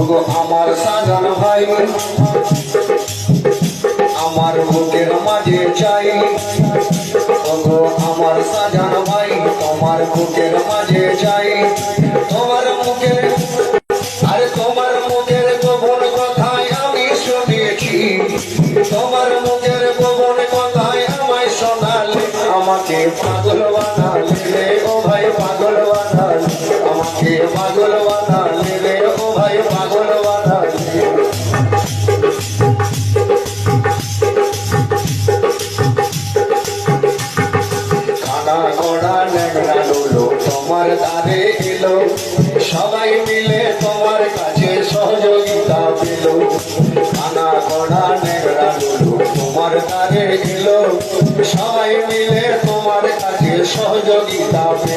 ওগো আমার সাজান ভাই আমার বুকের মাঝে চাই। ওগো আমার সাজান ভাই, তোমার বুকের মাঝে চাই। তোমার মুখের, আরে তোমার মুখের গোপন কথায় আমি শুনেছি। তোমার মুখের গোপন কথায় আমায় শোনালে, আমাকে পাগল বানালে ও ভাই, পাগল বানালে, আমাকে পাগল বানালে। কানা ঘোড়া ন্যাংরা লুলো, তোমার দ্বারে এলো। সবাই মিলে তোমার কাছে সহযোগিতা পেল। কানা ঘোড়া ন্যাংরা লুলো, তোমার দ্বারে এলো। সবাই মিলে তোমার কাছে সহযোগিতা পেল।